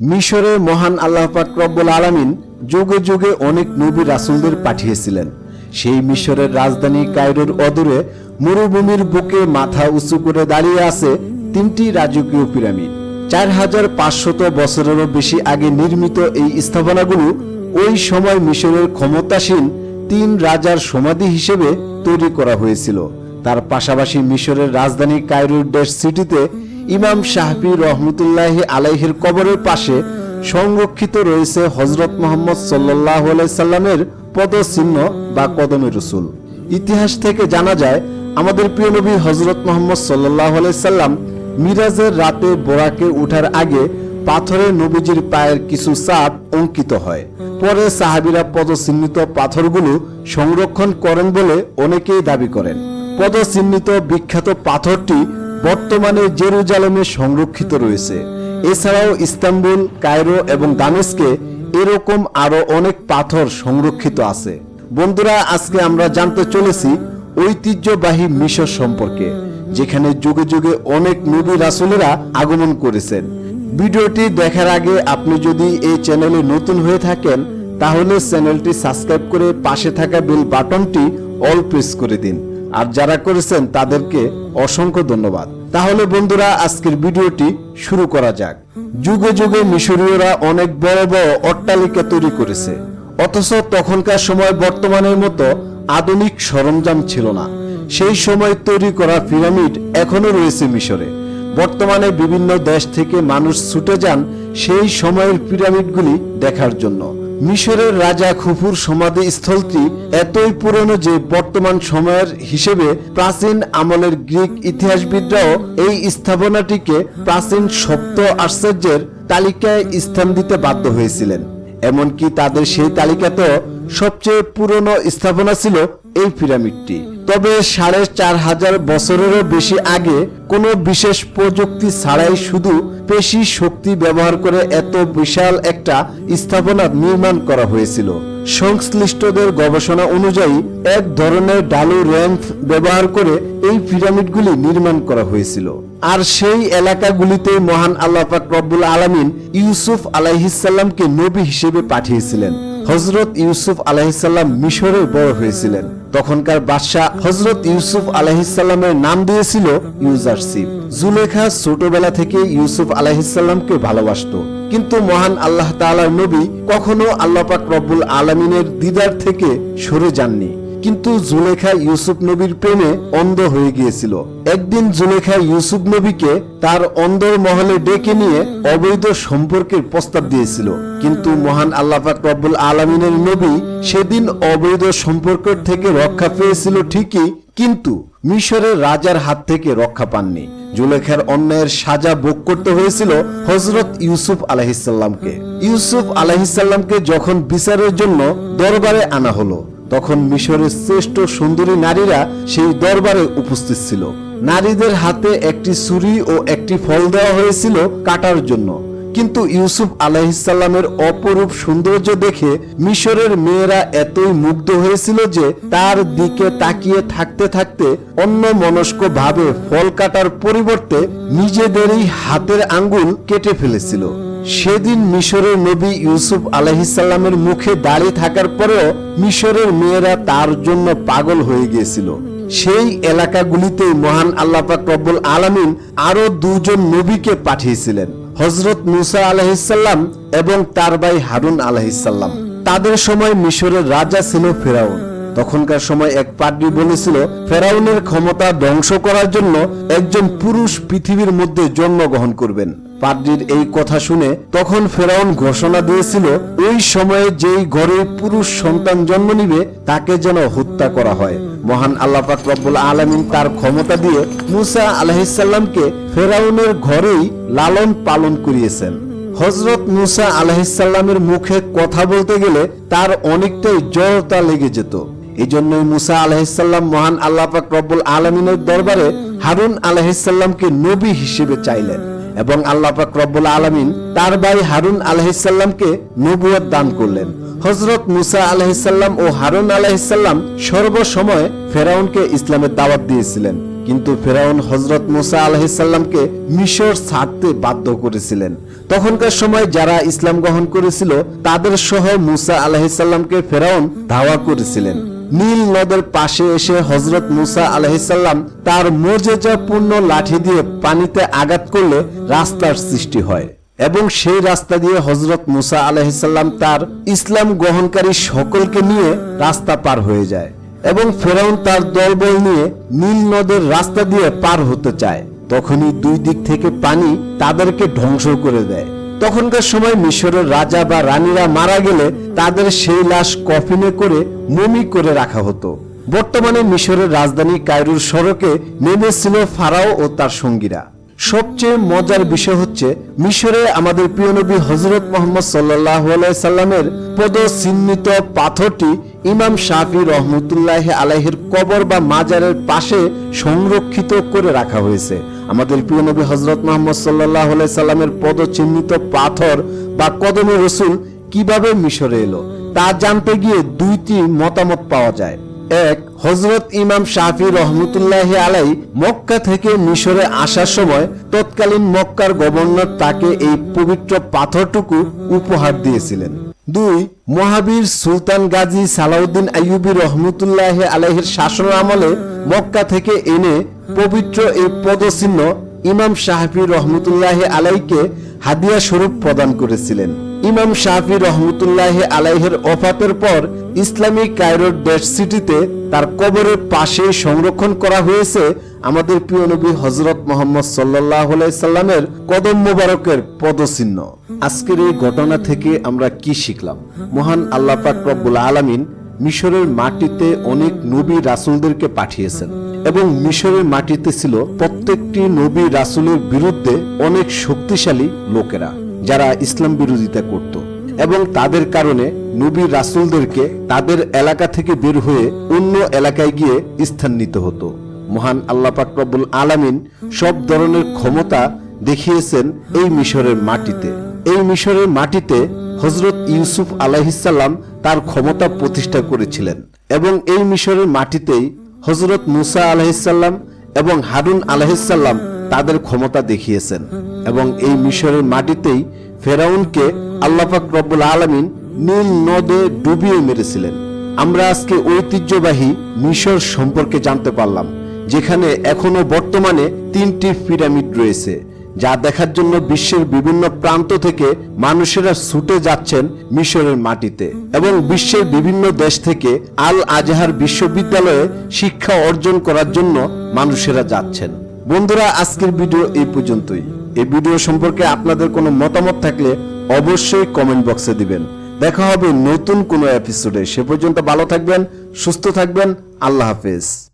মিশরে মহান আল্লাহ পাক রব্বুল আলামিন যুগে যুগে অনেক নবী রাসূলদের পাঠিয়েছিলেন। সেই মিশরের রাজধানী কায়রোর অদূরে মরুভূমির বুকে মাথা উঁচু করে দাঁড়িয়ে আছে তিনটি রাজকীয় পিরামিড। চার হাজার পাঁচশত বছরেরও বেশি আগে নির্মিত এই স্থাপনাগুলো ওই সময় মিশরের ক্ষমতাসীন তিন রাজার সমাধি হিসেবে তৈরি করা হয়েছিল। তার পাশাপাশি মিশরের রাজধানী কায়রোর ডেস সিটিতে ইমাম শাহবি রহমতুল্লাহ আলাইহির কবরের পাশে সংরক্ষিত রয়েছে হজরত মোহাম্মদ সাল্লাহ সাল্লামের পদচিহ্ন বা কদমে রসুল। ইতিহাস থেকে জানা যায়, আমাদের প্রিয় নবী হজরত মোহাম্মদ সাল্লাহ সাল্লাম মিরাজের রাতে বোরাকে উঠার আগে পাথরে নবীজির পায়ের কিছু চাপ অঙ্কিত হয়। পরে সাহাবিরা পদচিহ্নিত পাথরগুলো সংরক্ষণ করেন বলে অনেকেই দাবি করেন। পদচিহ্নিত বিখ্যাত পাথরটি বর্তমানে জেরুজালেমে সংরক্ষিত রয়েছে। এছাড়াও ইস্তাম্বুল, কায়রো এবং দামেস্কে এরকম আরও অনেক পাথর সংরক্ষিত আছে। বন্ধুরা, আজকে আমরা জানতে চলেছি ঐতিহ্যবাহী মিশর সম্পর্কে, যেখানে যুগে যুগে অনেক নবী রাসুলেরা আগমন করেছেন। ভিডিওটি দেখার আগে আপনি যদি এই চ্যানেলে নতুন হয়ে থাকেন, তাহলে চ্যানেলটি সাবস্ক্রাইব করে পাশে থাকা বেল বাটনটি অল প্রেস করে দিন। আর যারা করেছেন তাদেরকে অসংখ্য ধন্যবাদ। তাহলে বন্ধুরা, আজকের ভিডিওটি শুরু করা যাক। যুগে যুগে মিশরীয়রা অনেক বড় বড় অট্টালিকা তৈরি করেছে। অথচ তখনকার সময় বর্তমানের মতো আধুনিক সরঞ্জাম ছিল না। সেই সময় তৈরি করা পিরামিড এখনও রয়েছে মিশরে। বর্তমানে বিভিন্ন দেশ থেকে মানুষ ছুটে যান সেই সময়ের পিরামিডগুলি দেখার জন্য। মিশরের রাজা খুফুর সমাধি স্থলটি এতই পুরনো যে বর্তমান সময়ের হিসেবে প্রাচীন আমলের গ্রিক ইতিহাসবিদরাও এই স্থাপনাটিকে প্রাচীন সপ্ত আশ্চর্যের তালিকায় স্থান দিতে বাধ্য হয়েছিলেন। এমনকি তাদের সেই তালিকাতেও সবচেয়ে পুরনো স্থাপনা ছিল এই পিরামিডটি। তবে সাড়ে চার হাজার বছরেরও বেশি আগে কোনো বিশেষ প্রযুক্তি ছাড়াই শুধু পেশি শক্তি ব্যবহার করে এত বিশাল একটা স্থাপনা নির্মাণ করা হয়েছিল। সংশ্লিষ্টদের গবেষণা অনুযায়ী এক ধরনের ডালু র্যাম্প ব্যবহার করে এই পিরামিডগুলি নির্মাণ করা হয়েছিল। আর সেই এলাকাগুলিতে মহান আল্লাহ রব্বুল আলামিন ইউসুফ আলাইহিসাল্লামকে নবী হিসেবে পাঠিয়েছিলেন। হজরত ইউসুফ আলাহিসাল্লাম মিশরে বড় হয়েছিলেন। তখনকার বাদশাহ হজরত ইউসুফ আলাহিসাল্লামের নাম দিয়েছিল ইউজারসিপ জুলেখা ছোটবেলা থেকে ইউসুফ আলাহিসাল্লামকে ভালোবাসত। কিন্তু মহান আল্লাহ তালার নবী কখনো আল্লাপাক রব্বুল আলমিনের দিদার থেকে সরে যাননি। কিন্তু জুলেখা ইউসুফ নবীর প্রেমে অন্ধ হয়ে গিয়েছিল। একদিন জুলেখা ইউসুফ নবীকে তার অন্ধর মহলে ডেকে নিয়ে অবৈধ সম্পর্কের প্রস্তাব দিয়েছিল। কিন্তু মহান আল্লাহ পাক রব্বুল আলমিনের নবী সেদিন অবৈধ সম্পর্কের থেকে রক্ষা পেয়েছিল ঠিকই, কিন্তু মিশরের রাজার হাত থেকে রক্ষা পাননি। জুলেখার অন্যায়ের সাজা ভোগ করতে হয়েছিল হজরত ইউসুফ আলাহিসাল্লামকে ইউসুফ আলাহিসাল্লামকে যখন বিচারের জন্য দরবারে আনা হলো তখন মিশরের শ্রেষ্ঠ সুন্দরী নারীরা সেই দরবারে উপস্থিত ছিল। নারীদের হাতে একটি ছুরি ও একটি ফল দেওয়া হয়েছিল কাটার জন্য। কিন্তু ইউসুফ আলাহিসাল্লামের অপরূপ সৌন্দর্য দেখে মিশরের মেয়েরা এতই মুগ্ধ হয়েছিল যে তার দিকে তাকিয়ে থাকতে থাকতে অন্য মনস্ক ভাবে ফল কাটার পরিবর্তে নিজেদেরই হাতের আঙ্গুল কেটে ফেলেছিল। সেদিন মিশরের নবী ইউসুফ আলহিসাল্লামের মুখে দাঁড়িয়ে থাকার পরেও মিশরের মেয়েরা তার জন্য পাগল হয়ে গিয়েছিল। সেই এলাকাগুলিতে মহান আল্লাহ পাক রব্বুল আলামিন আরও দুজন নবীকে পাঠিয়েছিলেন হজরত মুসা আলহিসাল্লাম এবং তার ভাই হারুন আলহিসাল্লাম তাদের সময় মিশরের রাজা ছিল ফেরাউন। তখনকার সময় এক পাদ্রী বলেছিল, ফেরাউনের ক্ষমতা ধ্বংস করার জন্য একজন পুরুষ পৃথিবীর মধ্যে জন্মগ্রহণ করবেন। পাদ্রির এই কথা শুনে তখন ফেরাউন ঘোষণা দিয়েছিল, ওই সময়ে যেই ঘরে পুরুষ সন্তান জন্ম নিবে, তাকে যেন হত্যা করা হয়। মহান আল্লাহ পাক রব্বুল আলামিন তার ক্ষমতা দিয়ে মুসা আলাহিসাল্লামকে ফেরাউনের ঘরেই লালন পালন করিয়েছেন। হজরত মুসা আলাহিসাল্লামের মুখে কথা বলতে গেলে তার অনেকটাই জড়তা লেগে যেত। এই জন্যই মুসা আলাহিসাল্লাম মহান আল্লাহ পাক রব্বুল আলমিনের দরবারে হারুন আলাহিসাল্লামকে নবী হিসেবে চাইলেন। এবং আল্লাহ পাক রব্বুল আলমিন তার ভাই হারুন আলাহিসাল্লামকে নবুয়ত দান করলেন। হজরত মুসা আলাহিসাল্লাম ও হারুন আলাহিসাল্লাম সর্বসময় ফেরাউনকে ইসলামের দাওয়াত দিয়েছিলেন। কিন্তু ফেরাউন হজরত মুসা আলহিসাল্লামকে মিশর ছাড়তে বাধ্য করেছিলেন। তখনকার সময় যারা ইসলাম গ্রহণ করেছিল, তাদের সহ মুসা আলহিসাল্লামকে ফেরাউন ধাওয়া করেছিলেন। নীল নদের পাশে এসে হজরত মুসা আলহিসাল্লাম তার মর্যাদাপূর্ণ লাঠি দিয়ে পানিতে আঘাত করলে রাস্তার সৃষ্টি হয় এবং সেই রাস্তা দিয়ে হজরত মুসা আলহিসাল্লাম তার ইসলাম গ্রহণকারী সকলকে নিয়ে রাস্তা পার হয়ে যায় এবং ফেরাউন তার দলবল নিয়ে নীল নদের রাস্তা দিয়ে পার হতে চায়। তখনই দুই দিক থেকে পানি তাদেরকে ধ্বংস করে দেয়। তখনকার সময় মিশরের রাজা বা রানীরা মারা গেলে তাদের সেই লাশ কফিনে করে মমি করে রাখা হতো। বর্তমানে মিশরের রাজধানী কায়রুর সড়কে নেমেছিল ফারাও ও তার সঙ্গীরা। সবচেয়ে মজার বিষয় হচ্ছে, মিশরে আমাদের প্রিয় নবী হজরত মোহাম্মদ সাল্লাহ সাল্লামের পদ চিহ্নিত পাথরটি ইমাম শাফি রহমতুল্লাহ আলাইহের কবর বা মাজারের পাশে সংরক্ষিত করে রাখা হয়েছে। আমাদের প্রিয় নবী হজরত মোহাম্মদ সাল্লাহ সাল্লামের পদ চিহ্নিত পাথর বা কদমে রসুল কীভাবে মিশরে এলো তা জানতে গিয়ে দুইটি মতামত পাওয়া যায়। এক হজরত ইমাম শাফি রহমতুল্লাহ আলাই মক্কা থেকে মিশরে আসার সময় তৎকালীন মক্কার গভর্নর তাকে এই পবিত্র পাথরটুকু উপহার দিয়েছিলেন। দুই, মহাবীর সুলতান গাজী সালাউদ্দিন আইয়ুবী রহমতুল্লাহ আলাইহের শাসন আমলে মক্কা থেকে এনে পবিত্র এই পদচিহ্ন ইমাম শাহফি রহমতুল্লাহ আলাইকে হাদিয়া স্বরূপ প্রদান করেছিলেন। ইমাম শাহফি রহমতুল্লাহ আলাইহের অফাতের পর ইসলামিক কায়রোর ডেট সিটিতে তার কবরের পাশে সংরক্ষণ করা হয়েছে আমাদের প্রিয় নবী হজরত মোহাম্মদ সাল্লাহ সাল্লামের কদম মোবারকের পদচিহ্ন। আজকের এই ঘটনা থেকে আমরা কি শিখলাম? মহান আল্লাহ পাক রব্বুল আলামিন মিশরের মাটিতে অনেক নবী রাসুলদেরকে পাঠিয়েছেন এবং মিশরের মাটিতে ছিল প্রত্যেকটি নবী রাসুলের বিরুদ্ধে অনেক শক্তিশালী লোকেরা যারা ইসলাম বিরোধিতা করত এবং তাদের কারণে নবী রাসুলদেরকে তাদের এলাকা থেকে বের হয়ে অন্য এলাকায় গিয়ে স্থান নিতে হতো। মহান আল্লাহ পাক রব্বুল আলামিন সব ধরনের ক্ষমতা দেখিয়েছেন এই মিশরের মাটিতে। এই মিশরের মাটিতে হজরত ইউসুফ আলাহিসাল্লাম তার ক্ষমতা প্রতিষ্ঠা করেছিলেন এবং এই মিশরের মাটিতেই হজরত মুসা আলাহিসাল্লাম এবং হারুন আলাহিসাল্লাম তাদের ক্ষমতা দেখিয়েছেন এবং এই মিশরের মাটিতেই ফেরাউনকে আল্লাপাক রব্বুল আলমিন নীল নদে ডুবিয়ে মেরেছিলেন। আমরা আজকে ঐতিহ্যবাহী মিশর সম্পর্কে জানতে পারলাম, যেখানে এখনও বর্তমানে তিনটি পিরামিড রয়েছে। যা দেখার জন্য বিশ্বের বিভিন্ন প্রান্ত থেকে মানুষেরা ছুটে যাচ্ছেন মিশরের মাটিতে এবং বিশ্বের বিভিন্ন দেশ থেকে আল আজহার বিশ্ববিদ্যালয়ে শিক্ষা অর্জন করার জন্য মানুষেরা যাচ্ছেন। বন্ধুরা, আজকের ভিডিও এই পর্যন্তই। এই ভিডিও সম্পর্কে আপনাদের কোনো মতামত থাকলে অবশ্যই কমেন্ট বক্সে দিবেন। দেখা হবে নতুন কোনো এপিসোডে। সে পর্যন্ত ভালো থাকবেন, সুস্থ থাকবেন। আল্লাহ হাফেজ।